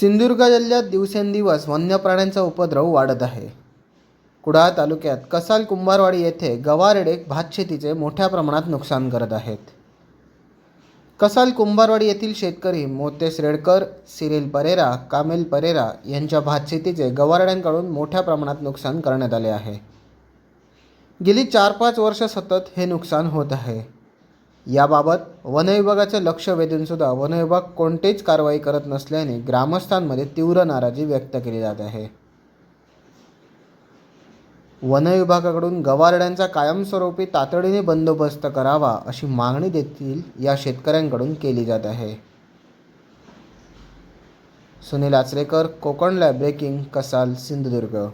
सिंधुदुर्ग जिल्ह्यात दिवसेंदिवस वन्य प्राण्यांचा उपद्रव वाढत आहे. कुडाळ तालुक्यात कसाल कुंभारवाडी येथे गवारेडे भातशेतीचे मोठ्या प्रमाणात नुकसान करत आहेत. कसाल कुंभारवाडी येथील शेतकरी Motesh Redkar Cyril Pereira Carmel Pereira यांच्या भातशेतीचे गवारड्यांकडून मोठ्या प्रमाणात नुकसान करण्यात आले आहे. गेली चार पाच वर्ष सतत हे नुकसान होत आहे. याबाबत वनविभागाचे लक्ष वेधूनसुद्धा वनविभाग कोणतीच कारवाई करत नसल्याने ग्रामस्थांमध्ये तीव्र नाराजी व्यक्त केली जात आहे. वनविभागाकडून गवारड्यांचा कायमस्वरूपी तातडीने बंदोबस्त करावा अशी मागणी देखील या शेतकऱ्यांकडून केली जात आहे. Sunil Achrekar Konkan lab breaking Kasal Sindhudurg.